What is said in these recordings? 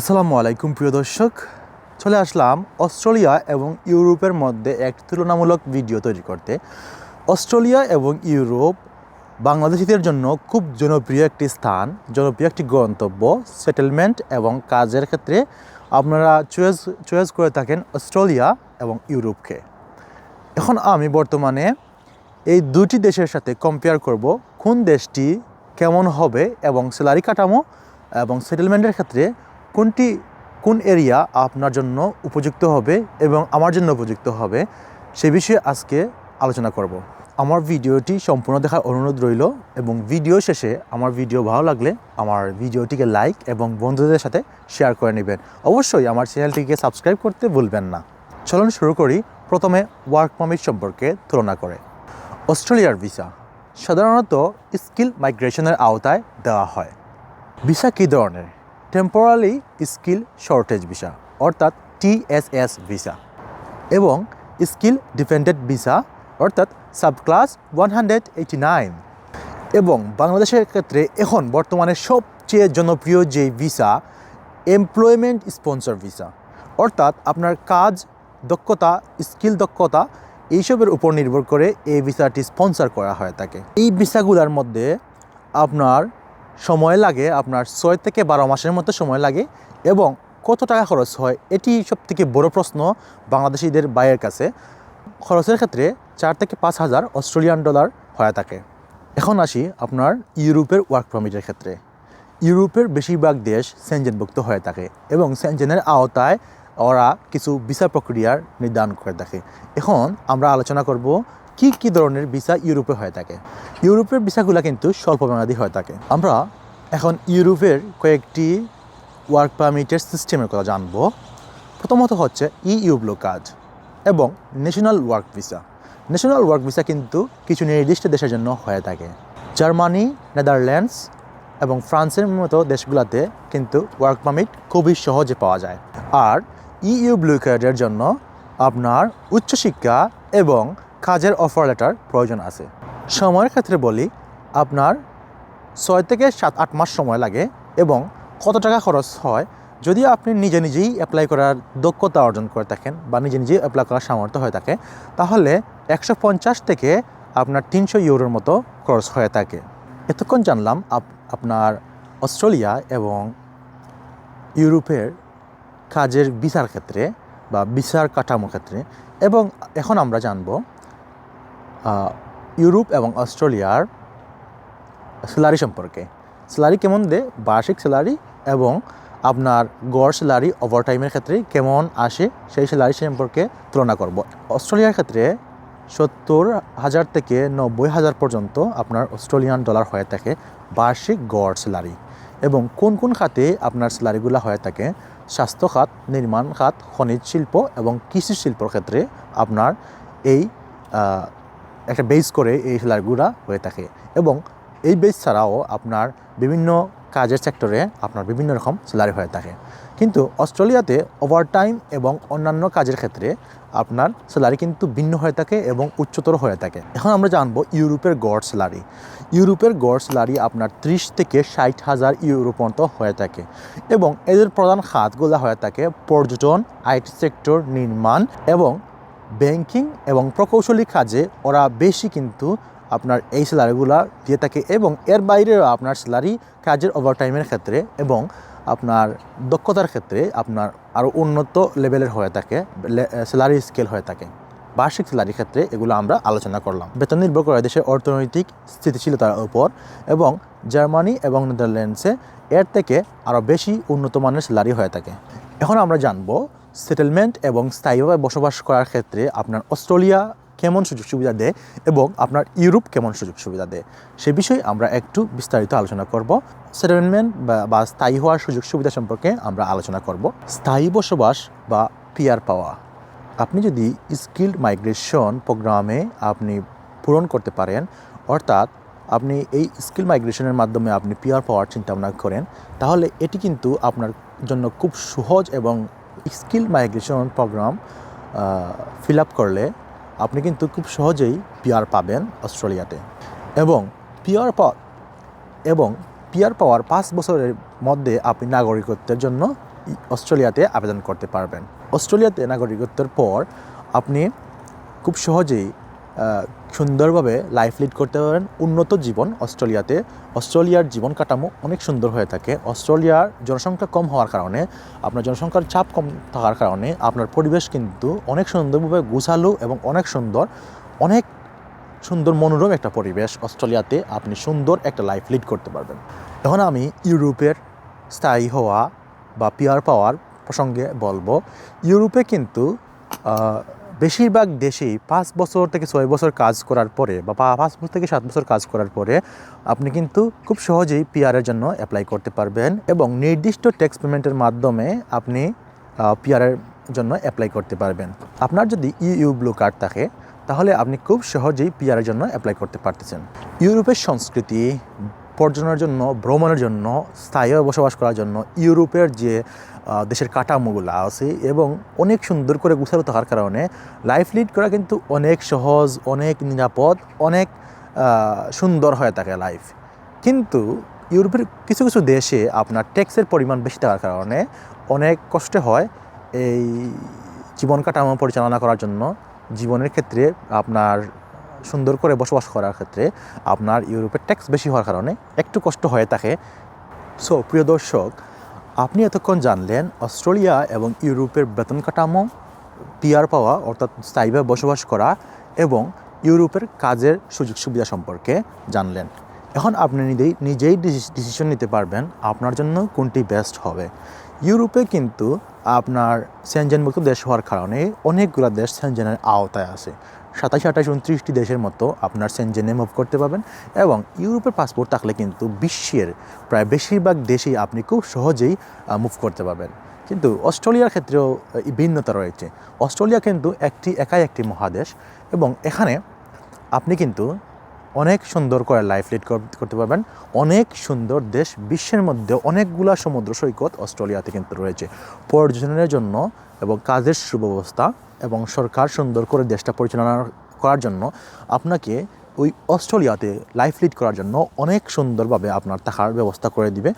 আসসালামু আলাইকুম, প্রিয় দর্শক। চলে আসলাম অস্ট্রেলিয়া এবং ইউরোপের মধ্যে এক তুলনামূলক ভিডিও তৈরি করতে। অস্ট্রেলিয়া এবং ইউরোপ বাংলাদেশিদের জন্য খুব জনপ্রিয় একটি স্থান, জনপ্রিয় একটি গন্তব্য সেটেলমেন্ট এবং কাজের ক্ষেত্রে আপনারা চয়েস চয়েস করে থাকেন অস্ট্রেলিয়া এবং ইউরোপকে। এখন আমি বর্তমানে এই দুটি দেশের সাথে কম্পেয়ার করব, কোন দেশটি কেমন হবে এবং স্যালারি কাঠামো এবং সেটেলমেন্টের ক্ষেত্রে কোনটি, কোন এরিয়া আপনার জন্য উপযুক্ত হবে এবং আমার জন্য উপযুক্ত হবে, সে বিষয়ে আজকে আলোচনা করব। আমার ভিডিওটি সম্পূর্ণ দেখার অনুরোধ রইল এবং ভিডিও শেষে আমার ভিডিও ভালো লাগলে আমার ভিডিওটিকে লাইক এবং বন্ধুদের সাথে শেয়ার করে নেবেন। অবশ্যই আমার চ্যানেলটিকে সাবস্ক্রাইব করতে ভুলবেন না। চলুন শুরু করি প্রথমে ওয়ার্ক পারমিট সম্পর্কে তুলনা করে। অস্ট্রেলিয়ার ভিসা। সাধারণত স্কিল মাইগ্রেশনের আওতায় দেওয়া হয়। ভিসা কী ধরনের? টেম্পোরারি স্কিল শর্টেজ ভিসা অর্থাৎ টিএসএস ভিসা এবং স্কিল ডিপেন্ডেন্ট ভিসা অর্থাৎ subclass one hundred eighty nine এবং বাংলাদেশের ক্ষেত্রে এখন বর্তমানে সবচেয়ে জনপ্রিয় যে ভিসা এমপ্লয়মেন্ট স্পন্সর ভিসা অর্থাৎ আপনার কাজ, দক্ষতা স্কিল দক্ষতা, এইসবের উপর নির্ভর করে এই ভিসাটি স্পন্সর করা হয় থাকে এই ভিসাগুলোর মধ্যে আপনার সময় লাগে, আপনার ছয় থেকে বারো মাসের মতো সময় লাগে এবং কত টাকা খরচ হয় এটি সব থেকে বড় প্রশ্ন বাংলাদেশিদের বাইয়ের কাছে। খরচের ক্ষেত্রে চার থেকে পাঁচ হাজার অস্ট্রেলিয়ান ডলার হয়ে থাকে। এখন আসি আপনার ইউরোপের ওয়ার্ক পারমিটের ক্ষেত্রে। ইউরোপের বেশিরভাগ দেশ সেনজেনভুক্ত হয়ে থাকে এবং সেনজেনের আওতায় ওরা কিছু ভিসা প্রক্রিয়ার নির্ধারণ করে থাকে। এখন আমরা আলোচনা করব কি কি ধরনের ভিসা ইউরোপে হয়ে থাকে। ইউরোপের ভিসাগুলো কিন্তু স্বল্প মেয়াদী হয়ে থাকে। আমরা এখন ইউরোপের কয়েকটি ওয়ার্ক পারমিটের সিস্টেমের কথা জানব। প্রথমত হচ্ছে ইউ ব্লু কাজ এবং national work visa. National work visa কিন্তু কিছু নির্দিষ্ট দেশের জন্য হয়ে থাকে। জার্মানি, নেদারল্যান্ডস এবং ফ্রান্সের মতো দেশগুলোতে কিন্তু ওয়ার্ক পারমিট খুবই সহজে পাওয়া যায়। আর ইউ ব্লু কার্ডের জন্য আপনার উচ্চশিক্ষা এবং কাজের অফার লেটার প্রয়োজন আছে। সময়ের ক্ষেত্রে বলি, আপনার ছয় থেকে সাত, আট মাস সময় লাগে এবং কত টাকা খরচ হয় যদি আপনি নিজে নিজেই অ্যাপ্লাই করার দক্ষতা অর্জন করে থাকেন বা নিজে নিজেই অ্যাপ্লাই করার সামর্থ্য হয়ে থাকে, তাহলে একশো পঞ্চাশ থেকে আপনার তিনশো ইউরোর মতো খরচ হয়ে থাকে। এতক্ষণ জানলাম আপ- আপনার অস্ট্রেলিয়া এবং ইউরোপের কাজের বিচার ক্ষেত্রে বা বিচার কাঠামোর ক্ষেত্রে এবং এখন আমরা জানব ইউরোপ এবং অস্ট্রেলিয়ার স্যালারি সম্পর্কে। স্যালারি কেমন দে? বার্ষিক স্যালারি এবং আপনার গড় স্যালারি ওভারটাইমের ক্ষেত্রে কেমন আসে? সেই স্যালারি সম্পর্কে তুলনা করব। অস্ট্রেলিয়ার ক্ষেত্রে সত্তর হাজার থেকে নব্বই হাজার পর্যন্ত আপনার অস্ট্রেলিয়ান ডলার হয়ে থাকে বার্ষিক গড় স্যালারি। এবং কোন কোন খাতে আপনার স্যালারিগুলো হয়ে থাকে? স্বাস্থ্য খাত, নির্মাণ খাত, খনিজ শিল্প এবং কৃষি শিল্পর ক্ষেত্রে আপনার এই একটা বেস করে এই স্যালারিগুলো হয়ে থাকে এবং এই বেস ছাড়াও আপনার বিভিন্ন কাজের সেক্টরে আপনার বিভিন্ন রকম স্যালারি হয়ে থাকে। কিন্তু অস্ট্রেলিয়াতে ওভারটাইম এবং অন্যান্য কাজের ক্ষেত্রে আপনার স্যালারি কিন্তু ভিন্ন হয়ে থাকে এবং উচ্চতর হয়ে থাকে। এখন আমরা জানব ইউরোপের গড় স্যালারি। ইউরোপের গড় স্যালারি আপনার ত্রিশ থেকে ষাট হাজার ইউরো পর্যন্ত হয়ে থাকে এবং এদের প্রধান খাতগুলো হয়ে থাকে পর্যটন, আইটি সেক্টর, নির্মাণ এবং ব্যাংকিং এবং প্রকৌশলী কাজে ওরা বেশি কিন্তু আপনার এই স্যালারিগুলো দিয়ে থাকে এবং এর বাইরেও আপনার স্যালারি কাজের ওভারটাইমের ক্ষেত্রে এবং আপনার দক্ষতার ক্ষেত্রে আপনার আরও উন্নত লেভেলের হয়ে থাকে স্যালারি স্কেল হয়ে থাকে। বার্ষিক স্যালারির ক্ষেত্রে এগুলো আমরা আলোচনা করলাম। বেতন নির্ভর করে দেশের অর্থনৈতিক স্থিতিশীলতার উপর এবং জার্মানি এবং নেদারল্যান্ডসে এর থেকে আরও বেশি উন্নত মানের স্যালারি হয়ে থাকে। এখন আমরা জানব সেটেলমেন্ট এবং স্থায়ীভাবে বসবাস করার ক্ষেত্রে আপনার অস্ট্রেলিয়া কেমন সুযোগ সুবিধা দেয় এবং আপনার ইউরোপ কেমন সুযোগ সুবিধা দেয়? সে বিষয়ে আমরা একটু বিস্তারিত আলোচনা করব। সেটেলমেন্ট বা- স্থায়ী হওয়ার সুযোগ সুবিধা সম্পর্কে আমরা আলোচনা করব। স্থায়ী বসবাস বা পিয়ার পাওয়া। আপনি যদি স্কিল্ড মাইগ্রেশন প্রোগ্রামে আপনি পূরণ করতে পারেন, অর্থাৎ আপনি এই স্কিল মাইগ্রেশনের মাধ্যমে আপনি পিয়ার পাওয়ার চিন্তা ভাবনা করেন, তাহলে এটি কিন্তু আপনার জন্য খুব সহজ এবং skill migration program fill up করলে আপনি কিন্তু খুব সহজেই পিয়ার পাবেন অস্ট্রেলিয়াতে। এবং পিয়ার পা, এবং পিয়ার পাওয়ার পাঁচ বছরের মধ্যে আপনি নাগরিকত্বের জন্য অস্ট্রেলিয়াতে আবেদন করতে পারবেন। অস্ট্রেলিয়াতে নাগরিকত্বের পর আপনি খুব সহজেই সুন্দরভাবে লাইফ লিড করতে পারেন। উন্নত জীবন অস্ট্রেলিয়াতে। অস্ট্রেলিয়ার জীবন কাঠামো অনেক সুন্দর হয়ে থাকে। অস্ট্রেলিয়ার জনসংখ্যা কম হওয়ার কারণে, আপনার জনসংখ্যার চাপ কম থাকার কারণে, আপনার পরিবেশ কিন্তু অনেক সুন্দরভাবে গুছালো এবং অনেক সুন্দর অনেক সুন্দর মনোরম একটা পরিবেশ অস্ট্রেলিয়াতে আপনি সুন্দর একটা লাইফ লিড করতে পারবেন। এখন আমি ইউরোপের স্থায়ী হওয়া বা পিয়ার পাওয়ার প্রসঙ্গে বলব। ইউরোপে কিন্তু বেশিরভাগ দেশেই পাঁচ বছর থেকে ছয় বছর কাজ করার পরে বা পাঁচ বছর থেকে সাত বছর কাজ করার পরে আপনি কিন্তু খুব সহজেই পিয়ারের জন্য অ্যাপ্লাই করতে পারবেন এবং নির্দিষ্ট ট্যাক্স পেমেন্টের মাধ্যমে আপনি পিয়ারের জন্য অ্যাপ্লাই করতে পারবেন। আপনার যদি ইউ ব্লু কার্ড থাকে, তাহলে আপনি খুব সহজেই পিয়ারের জন্য অ্যাপ্লাই করতে পারতেছেন। ইউরোপের সংস্কৃতি পর্যটনের জন্য, ভ্রমণের জন্য, স্থায়ীভাবে বসবাস করার জন্য ইউরোপের যে দেশের কাঠামোগুলো আছে এবং অনেক সুন্দর করে গুছানো থাকার কারণে লাইফ লিড করা কিন্তু অনেক সহজ, অনেক নিরাপদ, অনেক সুন্দর হয়ে থাকে লাইফ কিন্তু ইউরোপের কিছু কিছু দেশে আপনার ট্যাক্সের পরিমাণ বেশি থাকার কারণে অনেক কষ্ট হয় এই জীবন কাঠামো পরিচালনা করার জন্য। জীবনের ক্ষেত্রে আপনার সুন্দর করে বসবাস করার ক্ষেত্রে আপনার ইউরোপের ট্যাক্স বেশি হওয়ার কারণে একটু কষ্ট হয়ে থাকে। সো প্রিয় দর্শক, আপনি এতক্ষণ জানলেন অস্ট্রেলিয়া এবং ইউরোপের বেতন কাঠামো পিয়ার পাওয়া, অর্থাৎ স্থায়ীভাবে বসবাস করা এবং ইউরোপের কাজের সুযোগ সুবিধা সম্পর্কে জানলেন। এখন আপনি নিজেই নিজেই ডিসিশন নিতে পারবেন আপনার জন্য কোনটি বেস্ট হবে। ইউরোপে কিন্তু আপনার সেনজেনমুক্ত দেশ হওয়ার কারণে অনেকগুলো দেশ সেনজেনের আওতায় আছে। সাতাশ আঠাশ উনত্রিশটি দেশের মতো আপনার সেনজেনে মুভ করতে পারবেন এবং ইউরোপের পাসপোর্ট থাকলে কিন্তু বিশ্বের প্রায় বেশিরভাগ দেশেই আপনি খুব সহজেই মুভ করতে পারবেন। কিন্তু অস্ট্রেলিয়ার ক্ষেত্রেও ভিন্নতা রয়েছে। অস্ট্রেলিয়া কিন্তু একটি, একাই একটি মহাদেশ এবং এখানে আপনি কিন্তু অনেক সুন্দর করে লাইফ লিড করতে পারবেন। অনেক সুন্দর দেশ, বিশ্বের মধ্যে অনেকগুলা সমুদ্র সৈকত অস্ট্রেলিয়াতে কিন্তু রয়েছে। পর্যটনের জন্য এবং কাজের সুব্যবস্থা এবং সরকার সুন্দর করে দেশটা পরিচালনা করার জন্য আপনাকে ওই অস্ট্রেলিয়াতে লাইফ লিড করার জন্য অনেক সুন্দরভাবে আপনার থাকার ব্যবস্থা করে দিবে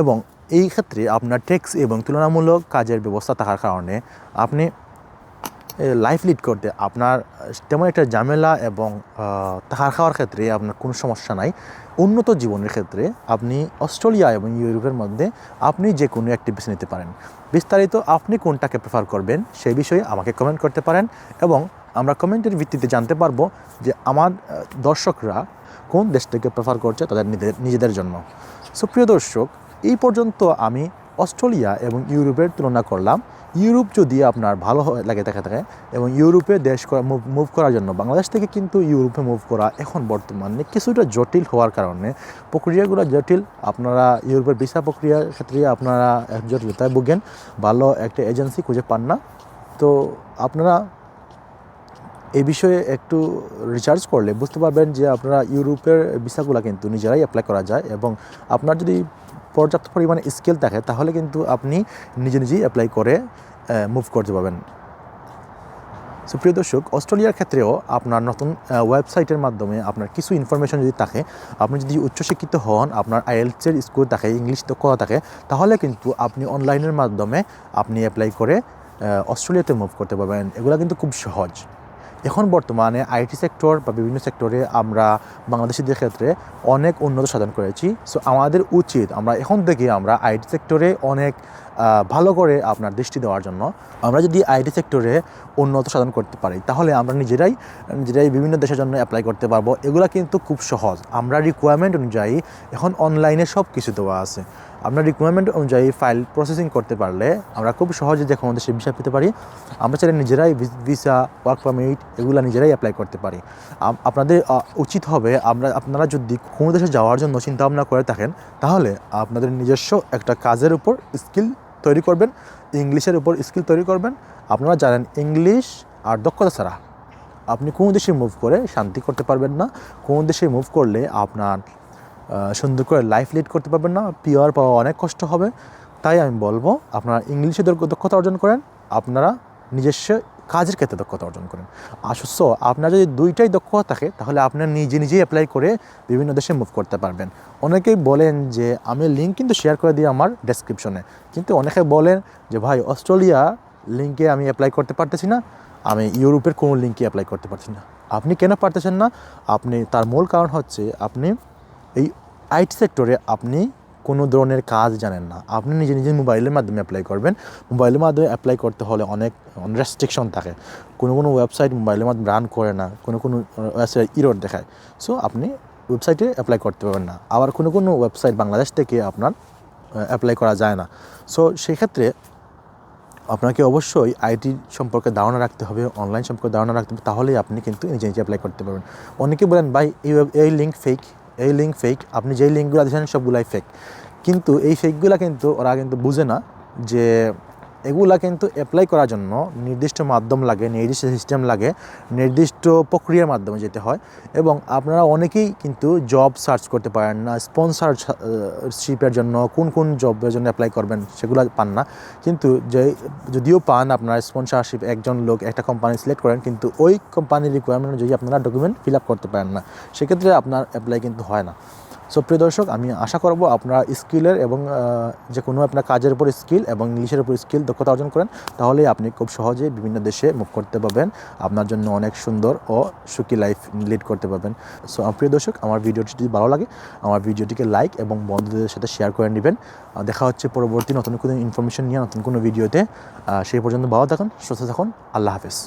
এবং এই ক্ষেত্রে আপনার ট্যাক্স এবং তুলনামূলক কাজের ব্যবস্থা থাকার কারণে আপনি লাইফ লিড করতে আপনার, তেমন একটা ঝামেলা এবং তাহার খাওয়ার ক্ষেত্রে আপনার কোনো সমস্যা নাই। উন্নত জীবনের ক্ষেত্রে আপনি অস্ট্রেলিয়া এবং ইউরোপের মধ্যে আপনি যে কোনো একটি বেছে নিতে পারেন। বিস্তারিত আপনি কোনটাকে প্রেফার করবেন সেই বিষয়ে আমাকে কমেন্ট করতে পারেন এবং আমরা কমেন্টের ভিত্তিতে জানতে পারব যে আমার দর্শকরা কোন দেশটাকে প্রেফার করছে তাদের নিজেদের নিজেদের জন্য। সো প্রিয় দর্শক, এই পর্যন্ত আমি অস্ট্রেলিয়া এবং ইউরোপের তুলনা করলাম। ইউরোপ যদি আপনার ভালো লাগে দেখা থাকে, এবং ইউরোপে দেশ করা মুভ করার জন্য, বাংলাদেশ থেকে কিন্তু ইউরোপে মুভ করা এখন বর্তমানে কিছুটা জটিল হওয়ার কারণে প্রক্রিয়াগুলো জটিল। আপনারা ইউরোপের ভিসা প্রক্রিয়ার ক্ষেত্রে আপনারা জটিলতায় ভুগেন। ভালো একটা এজেন্সি খুঁজে পান না। তো আপনারা এই বিষয়ে একটু রিসার্চ করলে বুঝতে পারবেন যে আপনারা ইউরোপের ভিসাগুলো কিন্তু নিজেরাই অ্যাপ্লাই করা যায় এবং আপনার যদি পর্যাপ্ত পরিমাণে স্কিল থাকে, তাহলে কিন্তু আপনি নিজে নিজেই অ্যাপ্লাই করে মুভ করতে পারবেন। সো প্রিয় দর্শক, অস্ট্রেলিয়ার ক্ষেত্রেও আপনার নতুন ওয়েবসাইটের মাধ্যমে আপনার কিছু ইনফরমেশন যদি থাকে, আপনি যদি উচ্চশিক্ষিত হন, আপনার আইএলসের স্কুল থাকে, ইংলিশ দক্ষতা থাকে, তাহলে কিন্তু আপনি অনলাইনের মাধ্যমে আপনি অ্যাপ্লাই করে অস্ট্রেলিয়াতে মুভ করতে পারবেন। এগুলো কিন্তু খুব সহজ। এখন বর্তমানে আইটি সেক্টর বা বিভিন্ন সেক্টরে আমরা বাংলাদেশিদের ক্ষেত্রে অনেক উন্নত সাধন করেছি। সো আমাদের উচিত আমরা এখন থেকে আমরা আইটি সেক্টরে অনেক ভালো করে আপনার দৃষ্টি দেওয়ার জন্য আমরা যদি আইটি সেক্টরে উন্নত সাধন করতে পারি, তাহলে আমরা নিজেরাই নিজেরাই বিভিন্ন দেশের জন্য অ্যাপ্লাই করতে পারব। এগুলো কিন্তু খুব সহজ। আমরা রিকোয়ারমেন্ট অনুযায়ী এখন অনলাইনে সব কিছু দেওয়া আছে। আমরা রিকোয়ারমেন্ট অনুযায়ী ফাইল প্রসেসিং করতে পারলে আমরা খুব সহজে যে আমাদের দেশে ভিসা পেতে পারি। আমরা চাইলে নিজেরাই ভিসা ওয়ার্ক পারমিট এগুলো নিজেরাই অ্যাপ্লাই করতে পারি। আপনাদের উচিত হবে আমরা, আপনারা যদি কোনো দেশে যাওয়ার জন্য চিন্তা ভাবনা করে থাকেন, তাহলে আপনাদের নিজস্ব একটা কাজের উপর স্কিল তৈরি করবেন, ইংলিশের উপর স্কিল তৈরি করবেন। আপনারা জানেন ইংলিশ আর দক্ষতা ছাড়া আপনি কোনো দেশে মুভ করে শান্তি করতে পারবেন না। কোনো দেশে মুভ করলে আপনার সুন্দর করে লাইফ লিড করতে পারবেন না পিওর পাওয়া অনেক কষ্ট হবে। তাই আমি বলব, আপনারা ইংলিশে দক্ষতা অর্জন করেন, আপনারা নিজস্ব কাজের ক্ষেত্রে দক্ষতা অর্জন করেন। অথচ আপনার যদি দুইটাই দক্ষতা থাকে, তাহলে আপনার নিজে নিজেই অ্যাপ্লাই করে বিভিন্ন দেশে মুভ করতে পারবেন। অনেকেই বলেন যে, আমি লিঙ্ক কিন্তু শেয়ার করে দিই আমার ডেসক্রিপশনে কিন্তু অনেকে বলেন যে, ভাই, অস্ট্রেলিয়া লিঙ্কে আমি অ্যাপ্লাই করতে পারতেছি না, আমি ইউরোপের কোনো লিঙ্কে অ্যাপ্লাই করতে পারছি না। আপনি কেন পারতেছেন না? আপনি, তার মূল কারণ হচ্ছে আপনি এই আইটি সেক্টরে আপনি কোনো ধরনের কাজ জানেন না। আপনি নিজে নিজে মোবাইলের মাধ্যমে অ্যাপ্লাই করবেন। মোবাইলের মাধ্যমে অ্যাপ্লাই করতে হলে অনেক রেস্ট্রিকশন থাকে। কোনো কোনো ওয়েবসাইট মোবাইলের মাধ্যমে রান করে না। কোনো কোনো ওয়েবসাইট ইরোড দেখায়। সো আপনি ওয়েবসাইটে অ্যাপ্লাই করতে পারবেন না। আবার কোনো কোনো ওয়েবসাইট বাংলাদেশ থেকে আপনার অ্যাপ্লাই করা যায় না। সো সেক্ষেত্রে আপনাকে অবশ্যই আইটি সম্পর্কে ধারণা রাখতে হবে অনলাইন সম্পর্কে ধারণা রাখতে হবে। তাহলেই আপনি কিন্তু নিজে নিজে অ্যাপ্লাই করতে পারবেন। অনেকে বলেন, ভাই, এই এই লিঙ্ক ফেক এই লিঙ্ক ফেক আপনি যেই লিঙ্কগুলো দিয়েছেন সবগুলাই ফেক কিন্তু এই ফেকগুলো কিন্তু ওরা কিন্তু বুঝে না যে এগুলা কিন্তু অ্যাপ্লাই করার জন্য নির্দিষ্ট মাধ্যম লাগে, নির্দিষ্ট সিস্টেম লাগে, নির্দিষ্ট প্রক্রিয়ার মাধ্যমে যেতে হয়। এবং আপনারা অনেকেই কিন্তু জব সার্চ করতে পারেন না স্পন্সরশিপের জন্য কোন কোন জবের জন্য অ্যাপ্লাই করবেন সেগুলো পান না। কিন্তু যে, যদিও পান আপনার স্পন্সরশিপ একজন লোক, একটা কোম্পানি সিলেক্ট করেন, কিন্তু ওই কোম্পানির রিকোয়ারমেন্ট যদি আপনারা ডকুমেন্ট ফিল আপ করতে পারেন না। সেক্ষেত্রে আপনার অ্যাপ্লাই কিন্তু হয় না। সো প্রিয় দর্শক, আমি আশা করব আপনারা স্কিলের এবং যে কোনো আপনার কাজের উপর স্কিল এবং ইংলিশের উপর স্কিল দক্ষতা অর্জন করেন তাহলেই আপনি খুব সহজে বিভিন্ন দেশে মুভ করতে পারবেন। আপনার জন্য অনেক সুন্দর ও সুখী লাইফ লিড করতে পারবেন। সো প্রিয় দর্শক, আমার ভিডিওটি যদি ভালো লাগে, আমার ভিডিওটিকে লাইক এবং বন্ধুদের সাথে শেয়ার করে নেবেন। দেখা হচ্ছে পরবর্তী নতুন কোনো ইনফরমেশন নিয়ে, নতুন কোনো ভিডিওতে সেই পর্যন্ত ভালো থাকুন, সুস্থ থাকুন, আল্লাহ হাফেজ।